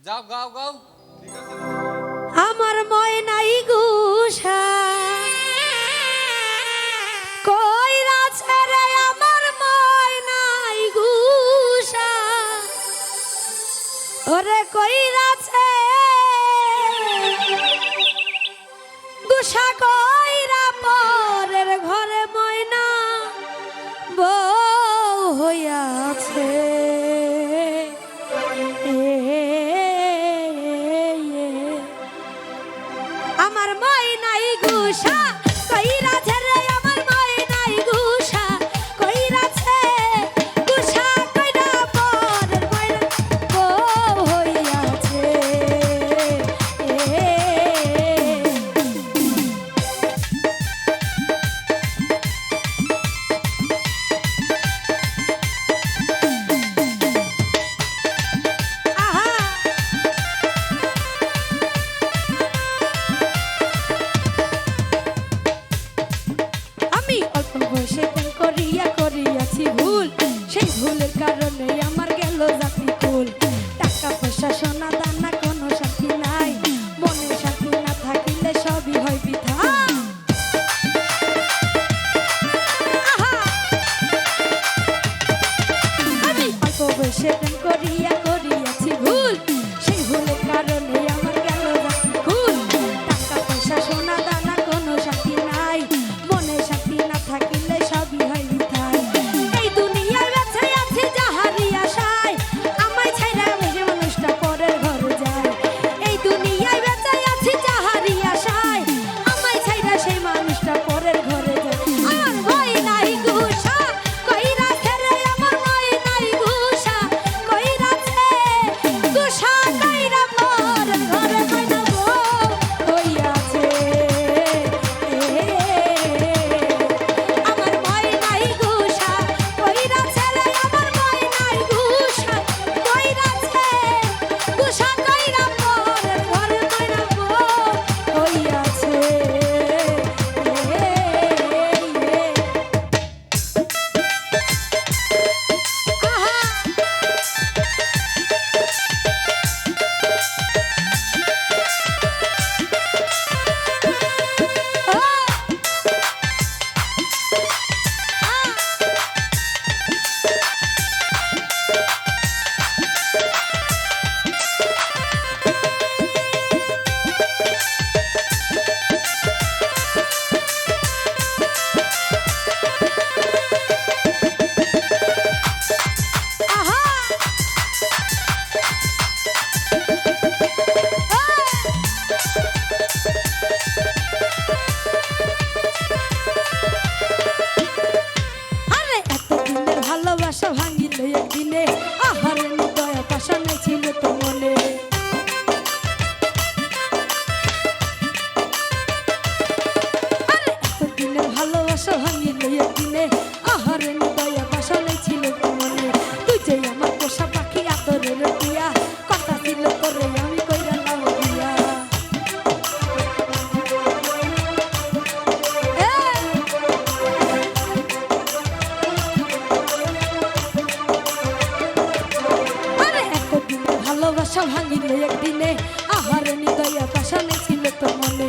যাও গাও গাও। আমার ময়নাই গুষা কই রাছে রে আমার ময়নাই গুষা ওরে কই আশা ভাঙিলে একদিনে আহার নিদয়া আশা লেছিল তো মনে।